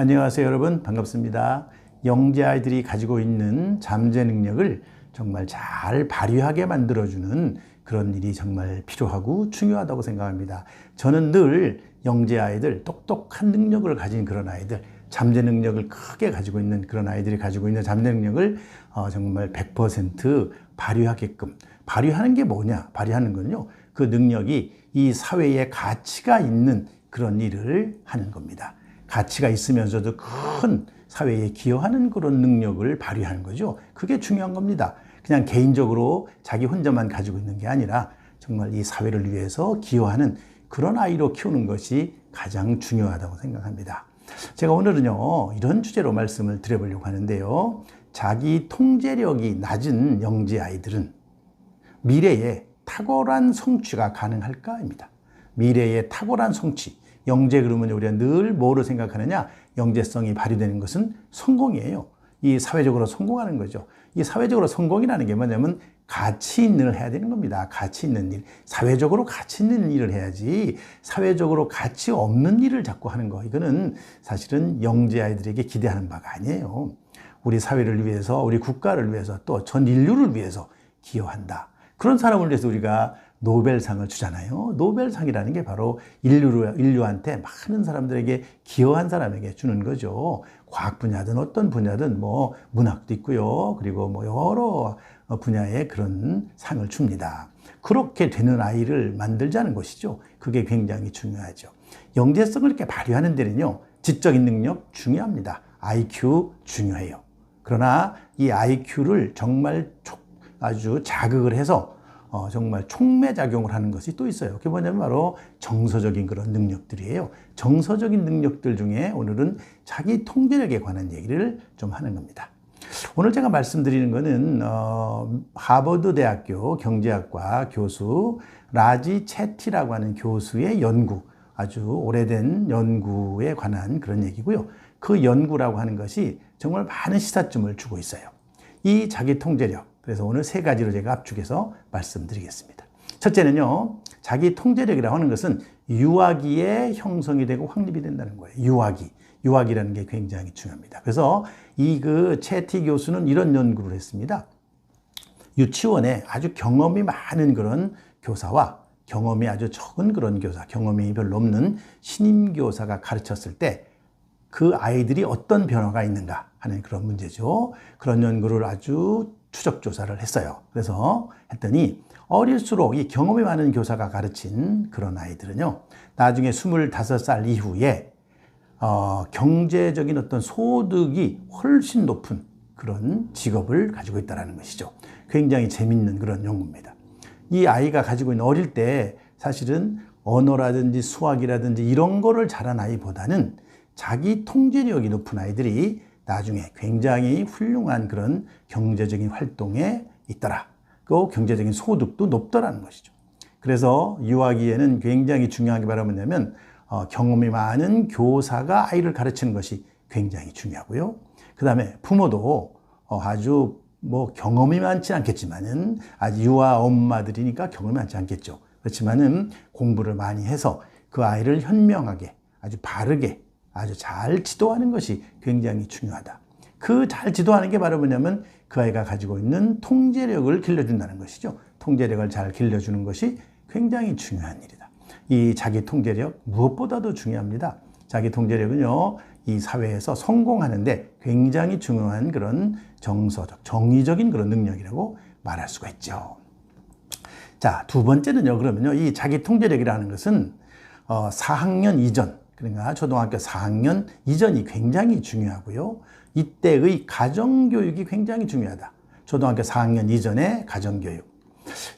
안녕하세요 여러분 반갑습니다. 영재 아이들이 가지고 있는 잠재 능력을 정말 잘 발휘하게 만들어주는 그런 일이 정말 필요하고 중요하다고 생각합니다. 저는 늘 영재 아이들, 똑똑한 능력을 가진 그런 아이들, 잠재 능력을 크게 가지고 있는 그런 아이들이 가지고 있는 잠재 능력을 어, 정말 100% 발휘하게끔 발휘하는 게 뭐냐? 발휘하는 건요. 그 능력이 이 사회에 가치가 있는 그런 일을 하는 겁니다. 가치가 있으면서도 큰 사회에 기여하는 그런 능력을 발휘하는 거죠. 그게 중요한 겁니다. 그냥 개인적으로 자기 혼자만 가지고 있는 게 아니라 정말 이 사회를 위해서 기여하는 그런 아이로 키우는 것이 가장 중요하다고 생각합니다. 제가 오늘은요, 이런 주제로 말씀을 드려보려고 하는데요. 자기 통제력이 낮은 영재 아이들은 미래에 탁월한 성취가 가능할까입니다. 미래의 탁월한 성취. 영재 그러면 우리가 늘 뭐를 생각하느냐? 영재성이 발휘되는 것은 성공이에요. 이 사회적으로 성공하는 거죠. 이 사회적으로 성공이라는 게 뭐냐면 가치 있는 일을 해야 되는 겁니다. 가치 있는 일. 사회적으로 가치 있는 일을 해야지 사회적으로 가치 없는 일을 자꾸 하는 거. 이거는 사실은 영재 아이들에게 기대하는 바가 아니에요. 우리 사회를 위해서, 우리 국가를 위해서 또 전 인류를 위해서 기여한다. 그런 사람을 위해서 우리가 노벨상을 주잖아요. 노벨상이라는 게 바로 인류, 인류한테 많은 사람들에게 기여한 사람에게 주는 거죠. 과학 분야든 어떤 분야든 뭐 문학도 있고요. 그리고 뭐 여러 분야의 그런 상을 줍니다. 그렇게 되는 아이를 만들자는 것이죠. 그게 굉장히 중요하죠. 영재성을 이렇게 발휘하는 데는요. 지적인 능력 중요합니다. IQ 중요해요. 그러나 이 IQ를 정말 아주 자극을 해서 어, 정말 촉매작용을 하는 것이 또 있어요. 그게 뭐냐면 바로 정서적인 그런 능력들이에요. 정서적인 능력들 중에 오늘은 자기 통제력에 관한 얘기를 좀 하는 겁니다. 오늘 제가 말씀드리는 것은 어, 하버드 대학교 경제학과 교수 라지 채티라고 하는 교수의 연구, 아주 오래된 연구에 관한 그런 얘기고요. 그 연구라고 하는 것이 정말 많은 시사점을 주고 있어요. 이 자기 통제력, 그래서 오늘 세 가지로 제가 압축해서 말씀드리겠습니다. 첫째는요, 자기 통제력이라고 하는 것은 유아기에 형성이 되고 확립이 된다는 거예요. 유아기. 유아기라는 게 굉장히 중요합니다. 그래서 이 그 채티 교수는 이런 연구를 했습니다. 유치원에 아주 경험이 많은 그런 교사와 경험이 아주 적은 그런 교사, 경험이 별로 없는 신임 교사가 가르쳤을 때 그 아이들이 어떤 변화가 있는가 하는 그런 문제죠. 그런 연구를 아주 추적 조사를 했어요. 그래서 했더니 어릴수록 이 경험이 많은 교사가 가르친 그런 아이들은요, 나중에 25살 이후에 어, 경제적인 어떤 소득이 훨씬 높은 그런 직업을 가지고 있다는 것이죠. 굉장히 재밌는 그런 연구입니다. 이 아이가 가지고 있는 어릴 때 사실은 언어라든지 수학이라든지 이런 거를 잘한 아이보다는 자기 통제력이 높은 아이들이 나중에 굉장히 훌륭한 그런 경제적인 활동에 있더라. 그 경제적인 소득도 높더라는 것이죠. 그래서 유아기에는 굉장히 중요한 게 바로 뭐냐면 어, 경험이 많은 교사가 아이를 가르치는 것이 굉장히 중요하고요. 그 다음에 부모도 어, 아주 뭐 경험이 많지 않겠지만은 아주 유아 엄마들이니까 경험이 많지 않겠죠. 그렇지만은 공부를 많이 해서 그 아이를 현명하게 아주 바르게 아주 잘 지도하는 것이 굉장히 중요하다. 그 잘 지도하는 게 바로 뭐냐면 그 아이가 가지고 있는 통제력을 길러준다는 것이죠. 통제력을 잘 길러주는 것이 굉장히 중요한 일이다. 이 자기 통제력 무엇보다도 중요합니다. 자기 통제력은요, 이 사회에서 성공하는데 굉장히 중요한 그런 정서적, 정의적인 그런 능력이라고 말할 수가 있죠. 자, 두 번째는요, 그러면요, 이 자기 통제력이라는 것은 어, 4학년 이전, 그러니까 초등학교 4학년 이전이 굉장히 중요하고요. 이때의 가정교육이 굉장히 중요하다. 초등학교 4학년 이전의 가정교육.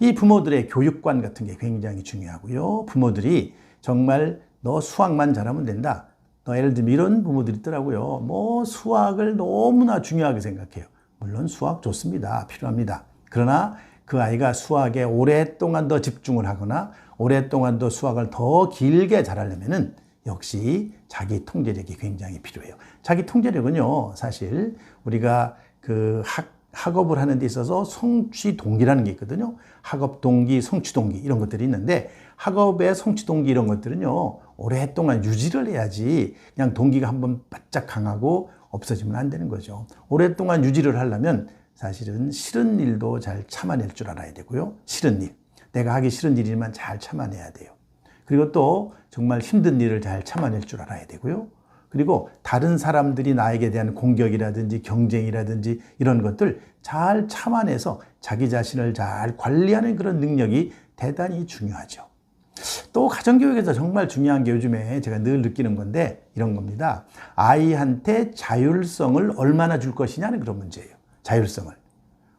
이 부모들의 교육관 같은 게 굉장히 중요하고요. 부모들이 정말 너 수학만 잘하면 된다. 너 예를 들면 이런 부모들이 있더라고요. 뭐 수학을 너무나 중요하게 생각해요. 물론 수학 좋습니다. 필요합니다. 그러나 그 아이가 수학에 오랫동안 더 집중을 하거나 오랫동안 더 수학을 더 길게 잘하려면은 역시 자기 통제력이 굉장히 필요해요. 자기 통제력은요, 사실 우리가 그 학, 학업을 하는 데 있어서 성취 동기라는 게 있거든요. 학업 동기, 성취 동기 이런 것들이 있는데 학업의 성취 동기 이런 것들은요. 오랫동안 유지를 해야지 그냥 동기가 한번 바짝 강하고 없어지면 안 되는 거죠. 오랫동안 유지를 하려면 사실은 싫은 일도 잘 참아낼 줄 알아야 되고요. 싫은 일. 내가 하기 싫은 일이지만 잘 참아내야 돼요. 그리고 또 정말 힘든 일을 잘 참아낼 줄 알아야 되고요. 그리고 다른 사람들이 나에게 대한 공격이라든지 경쟁이라든지 이런 것들 잘 참아내서 자기 자신을 잘 관리하는 그런 능력이 대단히 중요하죠. 또 가정교육에서 정말 중요한 게 요즘에 제가 늘 느끼는 건데 이런 겁니다. 아이한테 자율성을 얼마나 줄 것이냐는 그런 문제예요. 자율성을.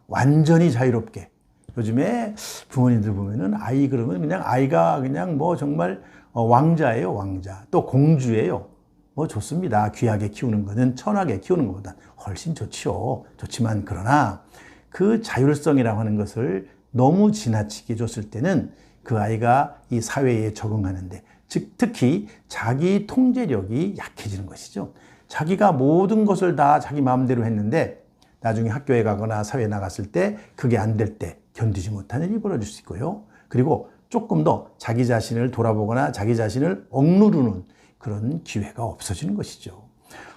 완전히 자유롭게. 요즘에 부모님들 보면은 아이 그러면 그냥 아이가 그냥 뭐 정말 어, 왕자예요, 왕자. 또 공주예요. 뭐 좋습니다. 귀하게 키우는 거는 천하게 키우는 것보다 훨씬 좋지요. 좋지만 그러나 그 자율성이라고 하는 것을 너무 지나치게 줬을 때는 그 아이가 이 사회에 적응하는데 즉 특히 자기 통제력이 약해지는 것이죠. 자기가 모든 것을 다 자기 마음대로 했는데 나중에 학교에 가거나 사회에 나갔을 때 그게 안 될 때 견디지 못하는 일이 벌어질 수 있고요. 그리고 조금 더 자기 자신을 돌아보거나 자기 자신을 억누르는 그런 기회가 없어지는 것이죠.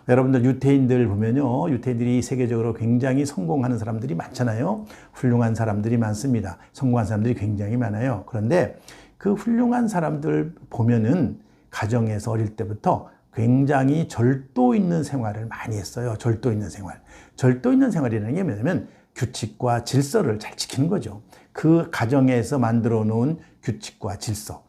여러분들 유태인들 보면요. 유태인들이 세계적으로 굉장히 성공하는 사람들이 많잖아요. 훌륭한 사람들이 많습니다. 성공한 사람들이 굉장히 많아요. 그런데 그 훌륭한 사람들 보면은 가정에서 어릴 때부터 굉장히 절도 있는 생활을 많이 했어요. 절도 있는 생활. 절도 있는 생활이라는 게 뭐냐면 규칙과 질서를 잘 지키는 거죠. 그 가정에서 만들어 놓은 규칙과 질서.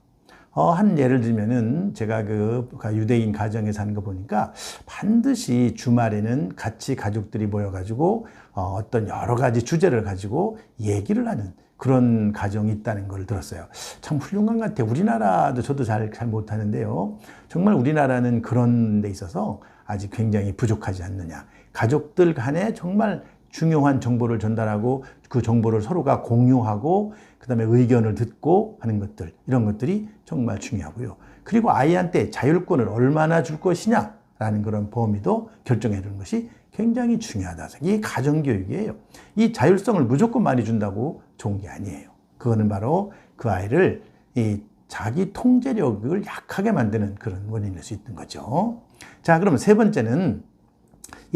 어, 한 예를 들면은 제가 그 유대인 가정에 사는 거 보니까 반드시 주말에는 같이 가족들이 모여가지고 어, 어떤 여러 가지 주제를 가지고 얘기를 하는 그런 가정이 있다는 걸 들었어요. 참 훌륭한 것 같아요. 우리나라도 저도 잘, 잘 못하는데요. 정말 우리나라는 그런 데 있어서 아직 굉장히 부족하지 않느냐. 가족들 간에 정말 중요한 정보를 전달하고 그 정보를 서로가 공유하고 그다음에 의견을 듣고 하는 것들 이런 것들이 정말 중요하고요. 그리고 아이한테 자율권을 얼마나 줄 것이냐라는 그런 범위도 결정해 주는 것이 굉장히 중요하다. 이 가정 교육이에요. 이 자율성을 무조건 많이 준다고 좋은 게 아니에요. 그거는 바로 그 아이를 이 자기 통제력을 약하게 만드는 그런 원인일 수 있는 거죠. 자, 그러면 세 번째는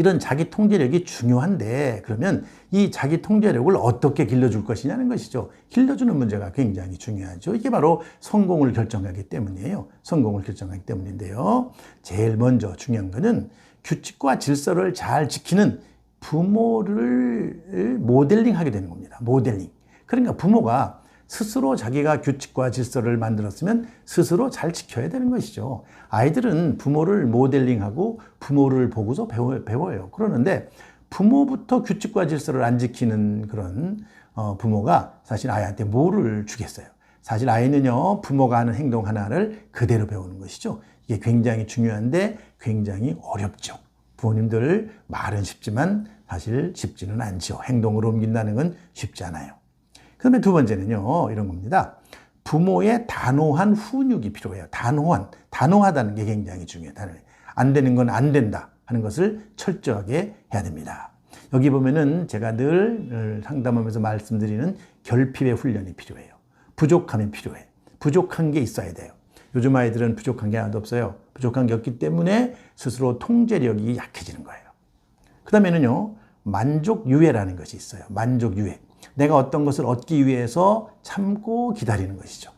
이런 자기 통제력이 중요한데 그러면 이 자기 통제력을 어떻게 길러줄 것이냐는 것이죠. 길러주는 문제가 굉장히 중요하죠. 이게 바로 성공을 결정하기 때문이에요. 성공을 결정하기 때문인데요. 제일 먼저 중요한 것은 규칙과 질서를 잘 지키는 부모를 모델링 하게 되는 겁니다. 모델링. 그러니까 부모가 스스로 자기가 규칙과 질서를 만들었으면 스스로 잘 지켜야 되는 것이죠. 아이들은 부모를 모델링하고 부모를 보고서 배워, 배워요. 그러는데 부모부터 규칙과 질서를 안 지키는 그런 어, 부모가 사실 아이한테 뭐를 주겠어요. 사실 아이는요, 부모가 하는 행동 하나를 그대로 배우는 것이죠. 이게 굉장히 중요한데 굉장히 어렵죠. 부모님들 말은 쉽지만 사실 쉽지는 않죠. 행동으로 옮긴다는 건 쉽지 않아요. 그 다음에 두 번째는요, 이런 겁니다. 부모의 단호한 훈육이 필요해요. 단호한, 단호하다는 게 굉장히 중요해요. 안 되는 건 안 된다 하는 것을 철저하게 해야 됩니다. 여기 보면은 제가 늘 상담하면서 말씀드리는 결핍의 훈련이 필요해요. 부족함이 필요해. 부족한 게 있어야 돼요. 요즘 아이들은 부족한 게 하나도 없어요. 부족한 게 없기 때문에 스스로 통제력이 약해지는 거예요. 그 다음에는요, 만족 유예라는 것이 있어요. 만족 유예. 내가 어떤 것을 얻기 위해서 참고 기다리는 것이죠.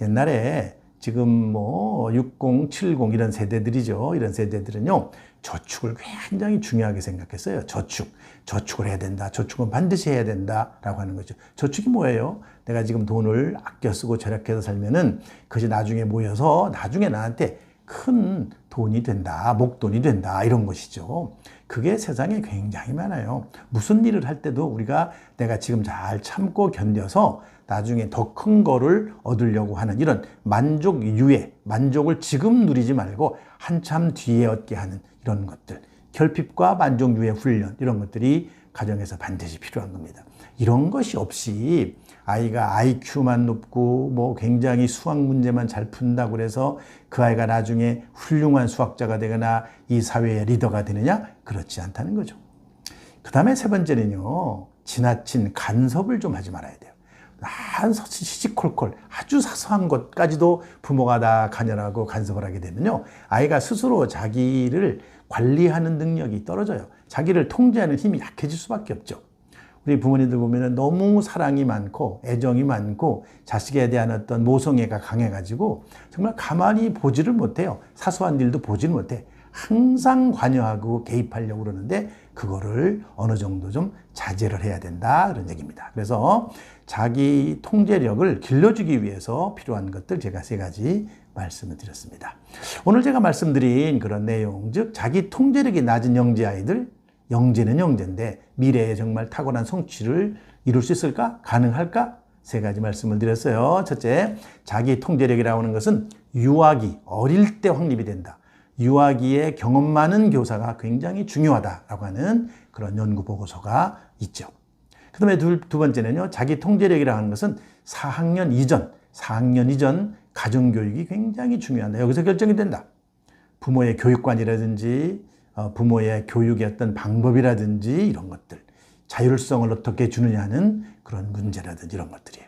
옛날에 지금 뭐 60, 70 이런 세대들이죠. 이런 세대들은요. 저축을 굉장히 중요하게 생각했어요. 저축. 저축을 해야 된다. 저축은 반드시 해야 된다 라고 하는 거죠. 저축이 뭐예요? 내가 지금 돈을 아껴 쓰고 절약해서 살면은 그것이 나중에 모여서 나중에 나한테 큰 돈이 된다. 목돈이 된다. 이런 것이죠. 그게 세상에 굉장히 많아요. 무슨 일을 할 때도 우리가 내가 지금 잘 참고 견뎌서 나중에 더 큰 거를 얻으려고 하는 이런 만족 유예, 만족을 지금 누리지 말고 한참 뒤에 얻게 하는 이런 것들. 결핍과 만족 유예 훈련, 이런 것들이 가정에서 반드시 필요한 겁니다. 이런 것이 없이 아이가 IQ만 높고 뭐 굉장히 수학 문제만 잘 푼다고 그래서 그 아이가 나중에 훌륭한 수학자가 되거나 이 사회의 리더가 되느냐? 그렇지 않다는 거죠. 그 다음에 세 번째는요, 지나친 간섭을 좀 하지 말아야 돼요. 한 시시콜콜 아주 사소한 것까지도 부모가 다 간여하고 간섭을 하게 되면요. 아이가 스스로 자기를 관리하는 능력이 떨어져요. 자기를 통제하는 힘이 약해질 수밖에 없죠. 우리 부모님들 보면은 너무 사랑이 많고 애정이 많고 자식에 대한 어떤 모성애가 강해가지고 정말 가만히 보지를 못해요. 사소한 일도 보지를 못해. 항상 관여하고 개입하려고 그러는데 그거를 어느 정도 좀 자제를 해야 된다 그런 얘기입니다. 그래서 자기 통제력을 길러주기 위해서 필요한 것들 제가 세 가지 말씀을 드렸습니다. 오늘 제가 말씀드린 그런 내용, 즉 자기 통제력이 낮은 영재 아이들, 영재는 영재인데 미래에 정말 탁월한 성취를 이룰 수 있을까? 가능할까? 세 가지 말씀을 드렸어요. 첫째, 자기 통제력이라고 하는 것은 유아기, 어릴 때 확립이 된다. 유아기에 경험 많은 교사가 굉장히 중요하다라고 하는 그런 연구 보고서가 있죠. 그 다음에 두, 두 번째는요, 자기 통제력이라고 하는 것은 4학년 이전, 4학년 이전 가정교육이 굉장히 중요하다. 여기서 결정이 된다. 부모의 교육관이라든지, 어, 부모의 교육의 어떤 방법이라든지 이런 것들, 자율성을 어떻게 주느냐는 그런 문제라든지 이런 것들이에요.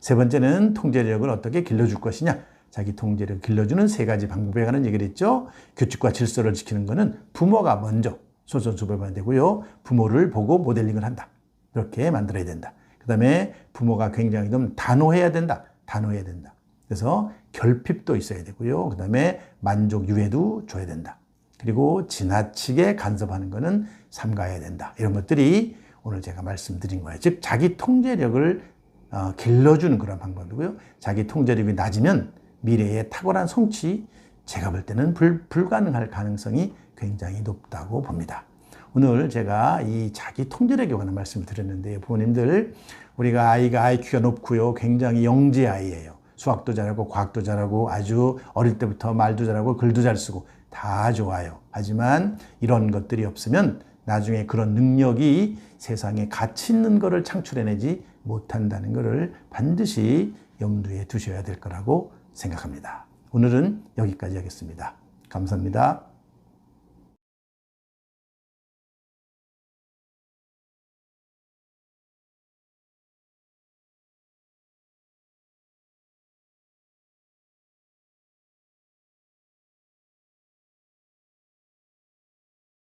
세 번째는 통제력을 어떻게 길러줄 것이냐. 자기 통제를 길러주는 세 가지 방법에 관한 얘기를 했죠. 규칙과 질서를 지키는 것은 부모가 먼저 솔선수범해야 되고요. 부모를 보고 모델링을 한다. 이렇게 만들어야 된다. 그 다음에 부모가 굉장히 좀 단호해야 된다. 단호해야 된다. 그래서 결핍도 있어야 되고요. 그 다음에 만족 유예도 줘야 된다. 그리고 지나치게 간섭하는 것은 삼가해야 된다. 이런 것들이 오늘 제가 말씀드린 거예요. 즉 자기 통제력을 어, 길러주는 그런 방법이고요. 자기 통제력이 낮으면 미래의 탁월한 성취 제가 볼 때는 불, 불가능할 가능성이 굉장히 높다고 봅니다. 오늘 제가 이 자기 통제력에 관한 말씀을 드렸는데요. 부모님들 우리가 아이가 IQ가 높고요. 굉장히 영재 아이예요. 수학도 잘하고 과학도 잘하고 아주 어릴 때부터 말도 잘하고 글도 잘 쓰고 다 좋아요. 하지만 이런 것들이 없으면 나중에 그런 능력이 세상에 가치 있는 것을 창출해내지 못한다는 것을 반드시 염두에 두셔야 될 거라고 생각합니다. 오늘은 여기까지 하겠습니다. 감사합니다.